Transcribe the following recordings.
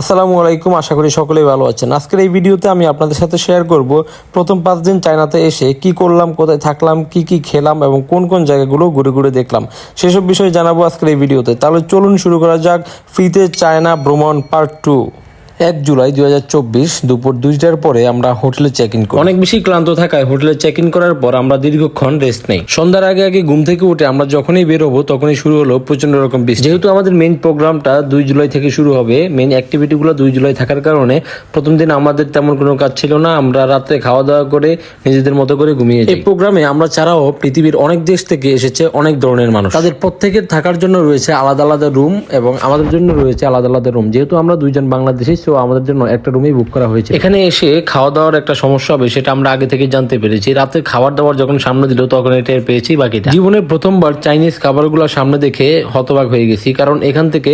আসসালামু আলাইকুম, আশা করি সকলেই ভালো আছেন। আজকের এই ভিডিওতে আমি আপনাদের সাথে শেয়ার করব প্রথম পাঁচ দিন চায়নাতে এসে কি করলাম, কোথায় থাকলাম, কি কি খেলাম এবং কোন কোন জায়গাগুলো ঘুরে ঘুরে দেখলাম, সেসব বিষয়ে জানাব আজকের এই ভিডিওতে। তাহলে চলুন শুরু করা যাক ফ্রিতে চায়না ভ্রমণ পার্ট টু এক জুলাই দুই হাজার চব্বিশ দুপুর দুইটার পরে আমরা হোটেলে চেক ইন করি। অনেক বেশি ক্লান্ত থাকায় হোটেলে চেক ইন করার পর আমরা দীর্ঘক্ষণ রেস্ট নেই। সন্ধ্যার আগে আগে ঘুম থেকে উঠে আমরা যখনই বেরোবো তখনই শুরু হলো প্রচণ্ড রকম বৃষ্টি। যেহেতু আমাদের মেইন প্রোগ্রামটা দুই জুলাই থেকে শুরু হবে মেইন অ্যাক্টিভিটিগুলো দুই জুলাই থাকার কারণে প্রথম দিন আমাদের তেমন কোনো কাজ ছিল না আমরা রাতে খাওয়া দাওয়া করে নিজেদের মতো করে ঘুমিয়ে এই প্রোগ্রামে আমরা ছাড়াও পৃথিবীর অনেক দেশ থেকে এসেছে অনেক ধরনের মানুষ। তাদের প্রত্যেকের থাকার জন্য রয়েছে আলাদা আলাদা রুম এবং আমাদের জন্য রয়েছে আলাদা আলাদা রুম যেহেতু আমরা দুইজন বাংলাদেশি সো আমাদের জন্য একটা রুমই বুক করা হয়েছে। এখানে এসে খাওয়া দাওয়ার একটা সমস্যা হবে সেটা আমরা আগে থেকে জানতে পেরেছি। রাতে খাবার দাবার যখন সামনে দিল তখন এটা পেয়েছি বাকিটা জীবনের প্রথমবার চাইনিজ খাবারগুলো সামনে দেখে হতবাক হয়ে গেছি কারণ এখান থেকে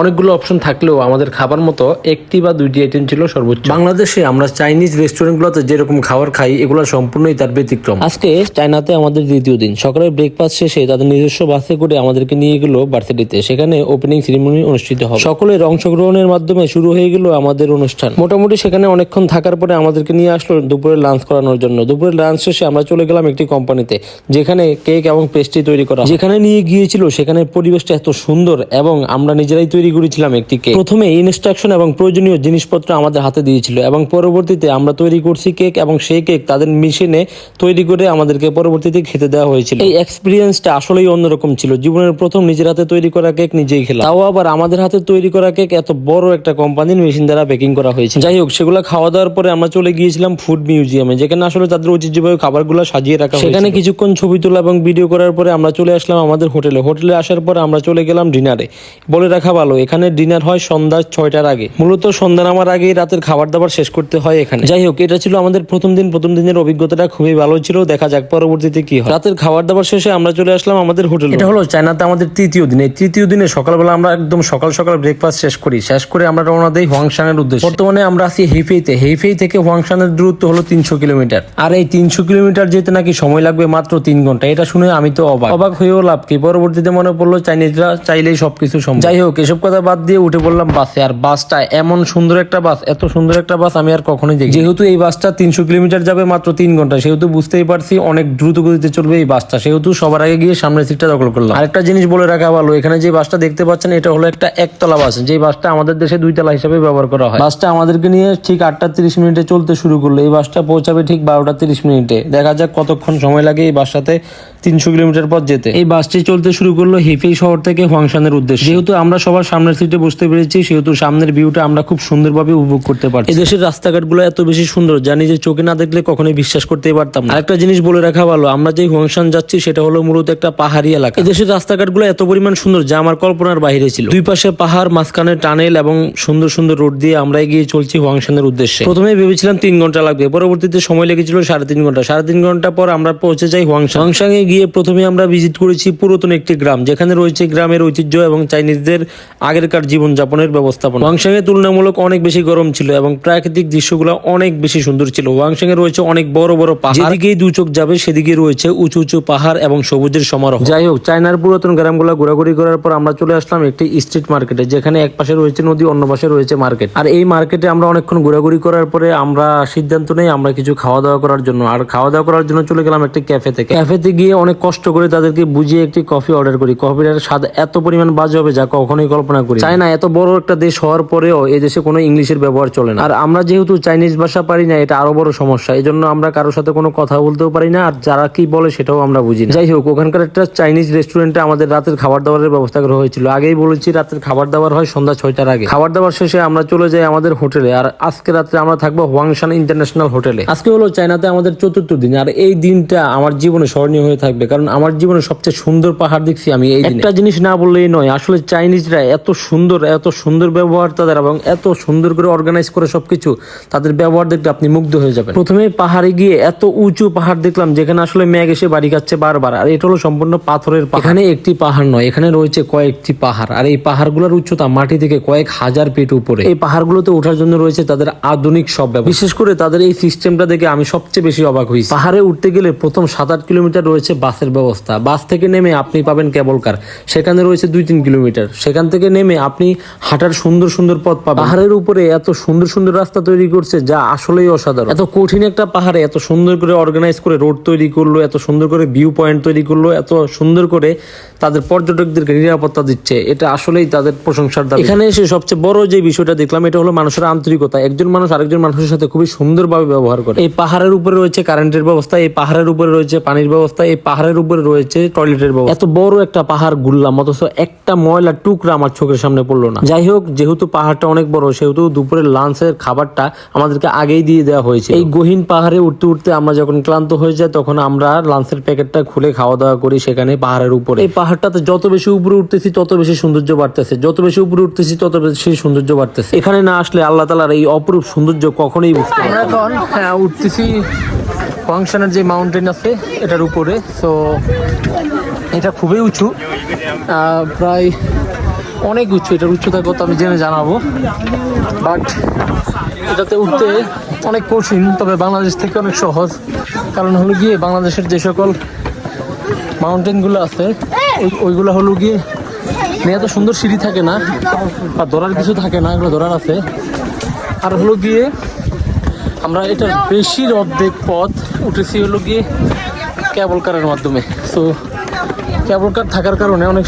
অনেকগুলো অপশন থাকলেও আমাদের খাবার মতো একটি বা দুইটি আইটেম ছিল সর্বোচ্চ। বাংলাদেশে আমরা চাইনিজ রেস্টুরেন্টগুলোতে যেরকম খাবার খাই এগুলো সম্পূর্ণই তার ব্যতিক্রম। আজকে চায়নাতে আমাদের দ্বিতীয় দিন। সকালের ব্রেকফাস্ট শেষে তাদের নিজস্ব বাসে করে আমাদেরকে নিয়ে গেলো ভার্সিটিতে সেখানে ওপেনিং সেরিমনি অনুষ্ঠিত হবে। সকলের অংশগ্রহণের মাধ্যমে শুরু হয়ে গেল আমাদের অনুষ্ঠান। মোটামুটি সেখানে অনেকক্ষণ থাকার পরে আমাদেরকে নিয়ে আসলো দুপুরে লাঞ্চ করানোর জন্য। দুপুরে লাঞ্চ শেষে আমরা চলে গেলাম একটি কোম্পানিতে যেখানে কেক এবং পেস্ট্রি তৈরি করা যেখানে নিয়ে গিয়েছিল, সেখানে পরিবেশটা এত সুন্দর এবং আমরা নিজেরাই তৈরি করেছিলাম একটি কেক প্রথমে ইনস্ট্রাকশন এবং প্রয়োজনীয় জিনিসপত্র আমাদের হাতে দিয়েছিল এবং পরবর্তীতে আমরা তৈরি করছি কেক এবং সেই কেক তাদের মেশিনে তৈরি করে আমাদেরকে পরবর্তীতে খেতে দেওয়া হয়েছিল। এই এক্সপিরিয়েন্সটা আসলেই অন্যরকম ছিল। জীবনের প্রথম নিজের হাতে তৈরি করা কেক নিজেই খেলাম। তাও আবার আমাদের হাতে তৈরি করা কেক এত বড় একটা কোম্পানির মেশিন দ্বারা বেকিং করা হয়েছে। যাই হোক সেগুলো খাওয়া দাওয়ার পরে আমরা চলে গিয়েছিলাম ফুড মিউজিয়ামে যেখানে আসলে তাদের ঐতিহ্যবাহী খাবারগুলো সাজিয়ে রাখা। সেখানে কিছুক্ষণ ছবি তোলা এবং ভিডিও করার পরে আমরা চলে আসলাম আমাদের হোটেলে হোটেলে আসার পর আমরা চলে গেলাম ডিনারে বলে রাখা ভালো এখানে ডিনার হয় সন্ধ্যা ছয়টার আগে। মূলত সন্ধ্যা নামার আগেই রাতের খাবার দাবার শেষ করতে হয় এখানে। যাই হোক এটা ছিল আমাদের প্রথম দিন। প্রথম দিনের অভিজ্ঞতাটা খুবই ভালো ছিল। দেখা যাক পরবর্তীতে কি হয়। রাতের খাবার দাবার শেষে আমরা চলে আসলাম আমাদের হোটেলে এটা হলো চায়নাতে আমাদের তৃতীয় দিনে। তৃতীয় দিনে সকালবেলা আমরা একদম সকাল সকাল ব্রেকফাস্ট শেষ করি। শেষ করে আমরা রওনা দেই হোয়াংশানের উদ্দেশ্যে। বর্তমানে আমরা আছি হেফেইতে হেফেই থেকে হোয়াংশানের দূরত্ব হলো তিনশো কিলোমিটার। আর এই তিনশো কিলোমিটার যেতে নাকি সময় লাগবে মাত্র তিন ঘণ্টা। এটা শুনে আমি তো অবাক। অবাক হয়েও লাভ কি? পরবর্তীতে মনে পড়ল চাইনিজরা চাইলেই সবকিছু সম্ভব। যাই হোক, এসব কথা বাদ দিয়ে উঠে পড়লাম বাসে। আর বাসটা এমন সুন্দর একটা বাস, এত সুন্দর একটা বাস আমি আর কখনোই দেখি যেহেতু এই বাসটা তিনশো কিলোমিটার যাবে মাত্র তিন ঘণ্টা, সেহেতু বুঝতেই পারছি অনেক দ্রুত গতিতে চলবে এই বাসটা। সেহেতু সবার আগে গিয়ে সামনের সিটটা দখল করলাম। আরেকটা জিনিস বলে রাখা ভালো, এখানে যে বাসটা দেখতে পাচ্ছেন, এটা হলো একটা একতলা বাস। যে বাসটা আমাদের দেশে দুইতলা হিসেবে ব্যবহার করা হয়। বাসটা আমাদেরকে নিয়ে ঠিক আটটা তিরিশ মিনিটে চলতে শুরু করল। এই বাসটা পৌঁছাবে ঠিক বারোটা তিরিশ মিনিটে। দেখা যাক কতক্ষণ সময় লাগে এই বাসটাতে তিনশো কিলোমিটার পর যেতে। এই বাসটি চলতে শুরু করল হেফেই শহর থেকে হোয়াংশানের উদ্দেশ্যে। যেহেতু আমরা সবার সামনের সিটে বসতে পেরেছি সেহেতু সামনের ভিউটা আমরা খুব সুন্দরভাবে উপভোগ করতে পারছি। এই দেশের রাস্তাঘাটগুলো এত বেশি সুন্দর জানি যে চোখে না দেখলে কখনোই বিশ্বাস করতেই পারতাম না। একটা জিনিস বলে রাখা ভালো আমরা যে হোয়াংশান যাচ্ছি সেটা হলো মূলত একটা পাহাড়ি এলাকা। এই দেশের রাস্তাঘাটগুলো এত পরিমাণ সুন্দর যা আমার কল্পনার বাইরে ছিল। দুই পাশে পাহাড় মাঝখানে টানেল এবং সুন্দর সুন্দর রোড দিয়ে আমরা এগিয়ে চলছি হোয়াংশানের উদ্দেশ্যে। প্রথমে ভেবেছিলাম তিন ঘণ্টা লাগবে। পরবর্তীতে সময় লেগেছিল সাড়ে তিন ঘণ্টা। সাড়ে তিন ঘণ্টা পর আমরা পৌঁছে যাই হোয়াংশাং হোয়াংশাংয়ে গিয়ে প্রথমে আমরা ভিজিট করেছি পুরাতন একটি গ্রাম, যেখানে রয়েছে গ্রামের ঐতিহ্য এবং চাইনিজদের আগেরকার জীবনযাপনের ব্যবস্থাপনা। হোয়াংশাংয়ে তুলনামূলক অনেক বেশি গরম ছিল এবং প্রাকৃতিক দৃশ্যগুলো অনেক বেশি সুন্দর ছিল। হোয়াংশাংয়ে রয়েছে অনেক বড় বড় পাহাড়। যেদিকেই দু চোখ যাবে, সেদিকে রয়েছে উঁচু উঁচু পাহাড় এবং সবুজের সমারোহ। যাই হোক, চায়নার পুরাতন গ্রামগুলো ঘোরাঘুরি করার পর আমরা চলে আসলাম একটি স্ট্রিট মার্কেটে যেখানে এক পাশে রয়েছে নদী, অন্য পাশে রয়েছে মার্কেট আর এই মার্কেটে আমরা অনেকক্ষণ ঘোরাঘুরি করার পরে আমরা সিদ্ধান্ত নেই আমরা কিছু খাওয়া দাওয়া করার জন্য। আর খাওয়া দাওয়া করার জন্য চলে গেলাম একটি ক্যাফেতে ক্যাফেতে গিয়ে অনেক কষ্ট করে তাদেরকে বুঝিয়ে একটি কফি অর্ডার করি। কফির স্বাদ এত পরিমাণ বাজে হবে যা কখনোই কল্পনা করি চায়না এত বড় একটা দেশ হওয়ার পরেও এই দেশে কোনো ইংলিশের ব্যবহার চলে না। আর আমরা যেহেতু চাইনিজ ভাষা পারি না এটা আরও বড় সমস্যা। এই জন্য আমরা কারোর সাথে কোনো কথা বলতেও পারি না আর যারা কি বলে সেটাও আমরা বুঝি যাই হোক ওখানকার একটা চাইনিজ রেস্টুরেন্টে আমাদের রাতের খাবার দাবারের ব্যবস্থা করা হয়েছিল। আগেই বলেছি রাতের খাবার দাবার হয় সন্ধ্যা ছয়টার আগে। খাবার দাবার শেষে আমরা চলে যাই আমাদের হোটেলে আর আজকে রাত্রে আমরা থাকব হোয়াংশান ইন্টারন্যাশনাল হোটেলে আজকে হলো চায়নাতে আমাদের চতুর্থ দিন আর এই দিনটা আমার জীবনে স্মরণীয় হয়ে থাকবে কারণ আমার জীবনে সবচেয়ে সুন্দর পাহাড় দেখছি আমি এই। একটা জিনিস না বললেই নয় আসলে চাইনিজরা এত সুন্দর এত সুন্দর ব্যবহার তাদের এবং এত সুন্দর করে অর্গানাইজ করে সবকিছু তাদের ব্যবহার দেখলে আপনি মুগ্ধ হয়ে যাবেন প্রথমে পাহাড়ে গিয়ে এত উঁচু পাহাড় দেখলাম যেখানে আসলে মেঘ এসে বাড়ি খাচ্ছে বারবার আর এটা হলো সম্পূর্ণ পাথরের। এখানে একটি পাহাড় নয় এখানে রয়েছে কয়েকটি পাহাড় আর এই পাহাড়গুলোর উচ্চতা মাটি থেকে কয়েক হাজার ফিট উপরে এই পাহাড়গুলোতে ওঠার জন্য রয়েছে তাদের আধুনিক সব ব্যবস্থা। বিশেষ করে তাদের এই সিস্টেমটা দেখে আমি সবচেয়ে বেশি অবাক হয়েছি। পাহাড়ে উঠতে গেলে প্রথম সাত আট কিলোমিটার রয়েছে বাসের ব্যবস্থা। বাস থেকে নেমে আপনি পাবেন কেবল কার। সেখানে রয়েছে দুই তিন কিলোমিটার। সেখান থেকে নেমে আপনি হাঁটার সুন্দর সুন্দর পথ পাবেন। পাহাড়ের উপরে এত সুন্দর সুন্দর রাস্তা তৈরি করছে, যা আসলেই অসাধারণ। এত কঠিন একটা পাহাড়ে এত সুন্দর করে অর্গানাইজ করে রোড তৈরি করল, এত সুন্দর করে ভিউ পয়েন্ট তৈরি করল, এত সুন্দর করে তাদের পর্যটকদেরকে নিরাপত্তা দিচ্ছে, এটা আসলেই তাদের প্রশংসার দাবি। এখানে এসে সবচেয়ে বড় যে বিষয়টা দেখলাম এটা হলো মানুষের আন্তরিকতা। একজন মানুষ আরেকজন মানুষের সাথে খুবই সুন্দরভাবে ব্যবহার করে। এই পাহাড়ের উপরে রয়েছে কারেন্টের ব্যবস্থা, এই পাহাড়ের উপরে রয়েছে পানির ব্যবস্থা, এই পাহাড়ের উপরে রয়েছে টয়লেটের ব্যবস্থা। এত বড় একটা পাহাড় ঘুরলাম, অথচ একটা ময়লা টুকরা আমার চোখের সামনে পড়ল না। যাই হোক, যেহেতু পাহাড়টা অনেক বড়, সেহেতু দুপুরের লাঞ্চের খাবারটা আমাদেরকে আগেই দিয়ে দেওয়া হয়েছে। এই গহীন পাহাড়ে উঠতে উঠতে আমরা যখন ক্লান্ত হয়ে যায় তখন আমরা লাঞ্চের প্যাকেটটা খুলে খাওয়া দাওয়া করি সেখানে পাহাড়ের উপরে। এই পাহাড়টাতে যত বেশি উপরে উঠতেছি, তত বেশি সৌন্দর্য বাড়তেছে। যত বেশি উপরে উঠতেছি, তত বেশি সৌন্দর্য বাড়তেছে। এখানে না আসলে আল্লাহ তালার এই অপরূপ সৌন্দর্য কখনোই বুঝতে আমরা এখন হ্যাঁ উঠতেছি ফাংশনের যে মাউন্টেন আছে এটার উপরে। তো এটা খুবই উঁচু। প্রায় অনেক উঁচু। এটার উচ্চতা কত আমি জেনে জানাব। বাট এটাতে উঠতে অনেক কঠিন তবে বাংলাদেশ থেকে অনেক সহজ। কারণ হলো গিয়ে বাংলাদেশের যে সকল মাউন্টেনগুলো আছে ওই- ওইগুলো হলো গিয়ে এত সুন্দর সিঁড়ি থাকে না, আর ধরার কিছু থাকে না, এগুলো ধরার আছে। আর হলো গিয়ে আমরা এটার বেশি অর্ধেক পথ উঠেছি হলো গিয়ে ক্যাবল কারের মাধ্যমে। সো ক্যাবল কার থাকার কারণে অনেক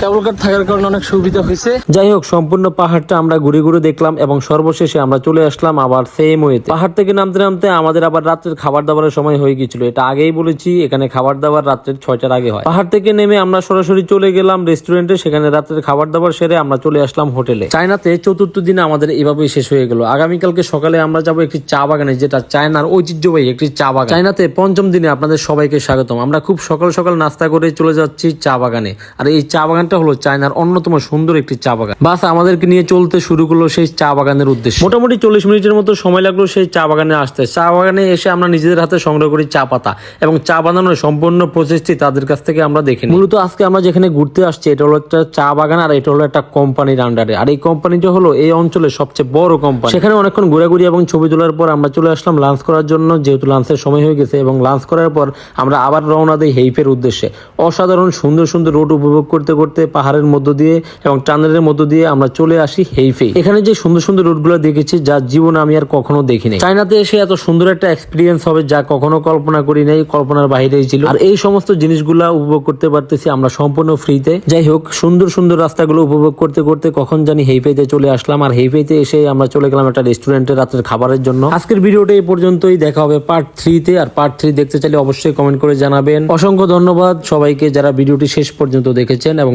কেবল কার থাকার কারণে অনেক সুবিধা হয়েছে। যাই হোক, সম্পূর্ণ পাহাড়টা আমরা ঘুরে ঘুরে দেখলাম এবং সর্বশেষে আমরা চলে আসলাম আবার সেম ওয়েতে পাহাড় থেকে নামতে নামতে আমাদের আবার রাত্রের খাবার দাবারের সময় হয়ে এটা আগেই বলেছি, এখানে খাবার দাবার রাত্রের ছয়টার আগে হয়। পাহাড় থেকে নেমে আমরা সরাসরি চলে গেলাম রেস্টুরেন্টে সেখানে রাত্রের খাবার দাবার সেরে আমরা চলে আসলাম হোটেলে। চায়নাতে চতুর্থ দিনে আমাদের এভাবেই শেষ হয়ে গেল। আগামীকালকে সকালে আমরা যাব একটি চা বাগানে, যেটা চায়নার ঐতিহ্যবাহী একটি চা বাগান। চায়নাতে পঞ্চম দিনে আপনাদের সবাইকে স্বাগতম। আমরা খুব সকাল সকাল নাস্তা করে চলে যাচ্ছি চা বাগানে। আর এই চা বাগানটা হলো চায়নার অন্যতম সুন্দর একটি চা বাগান। বাস, আমাদেরকে নিয়ে চলতে শুরু করল সেই চা বাগানের উদ্দেশ্যে। মোটামুটি চল্লিশ মিনিটের মতো সময় লাগল সেই চা বাগানে আসতে। চা বাগানে এসে আমরা নিজেদের হাতে সংগ্রহ করি চা পাতা এবং চা বানানোর সম্পূর্ণ প্রচেষ্টি তাদের কাছ থেকে আমরা দেখি মূলত আজকে আমরা যেখানে ঘুরতে আসছি, এটা হলো একটা চা বাগান আর এটা হলো একটা কোম্পানির আন্ডারে আর এই কোম্পানিটা হলো এই অঞ্চলের সবচেয়ে বড় কোম্পানি সেখানে অনেকক্ষণ ঘোরাঘুরি এবং ছবি তোলার পর আমরা চলে আসলাম লাঞ্চ করার জন্য, যেহেতু লাঞ্চের সময় হয়ে গেছে এবং লাঞ্চ করার পর আমরা আবার রওনা দিই হেইফের উদ্দেশ্যে। অসাধারণ সুন্দর সুন্দর রোড উপভোগ করতে করতে পাহাড়ের মধ্য দিয়ে এবং টানেলের মধ্য দিয়ে আমরা চলে আসি হেইফে। এখানে যে সুন্দর সুন্দর রোডগুলো দেখেছি, যা জীবনে আমি আর কখনো দেখিনি। চায়নাতে এসে এত সুন্দর একটা এক্সপিরিয়েন্স হবে যা কখনো কল্পনা করি নাই, কল্পনার বাইরেই ছিল। আর এই সমস্ত জিনিসগুলা উপভোগ করতে পারতেছি আমরা সম্পূর্ণ ফ্রিতে যাই হোক, সুন্দর সুন্দর রাস্তাগুলো উপভোগ করতে করতে কখন জানি হেইফেতে চলে আসলাম। আর হেইফেতে এসে আমরা চলে গেলাম একটা রেস্টুরেন্টে রাতের খাবারের জন্য। আজকের ভিডিওটা এই পর্যন্তই। দেখা হবে পার্ট থ্রিতে আর পার্ট থ্রি দেখতে চাইলে অবশ্যই কমেন্ট করে জানাবেন। অসংখ্য ধন্যবাদ সবাইকে যারা ভিডিওটি শেষ পর্যন্ত দেখেছেন এবং